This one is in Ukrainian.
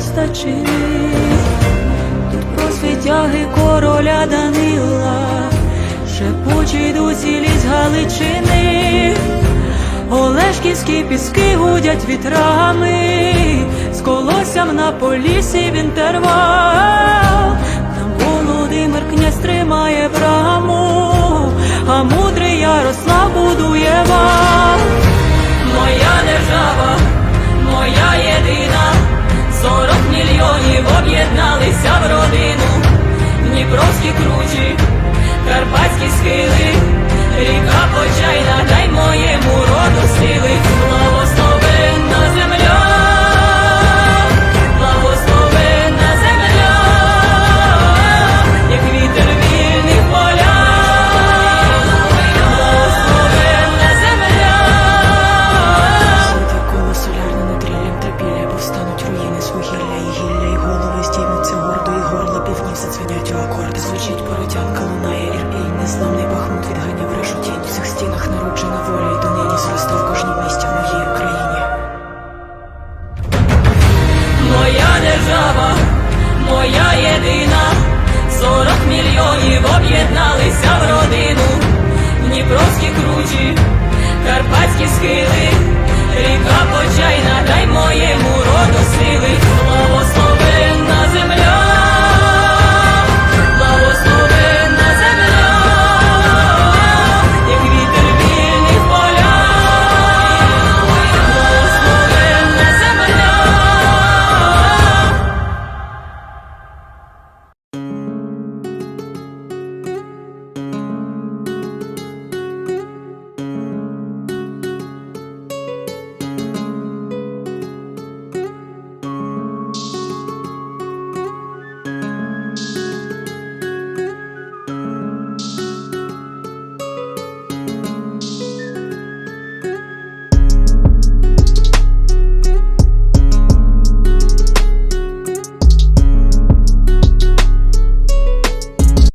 чини, тут про світяги короля Данила, шепочі йдуть цілі з Галичини, Олешківські піски гудять вітрами, з колоссям на полісі в інтервал. Там Володимир князь тримає браму, а мудрий Ярослав будує вал. Карпатські схили, ріка почайна, дай моєму роду сили, благословенна об'єдналися в родину, Дніпровські кручі, карпатські схили, ріка почайна, дай моєму.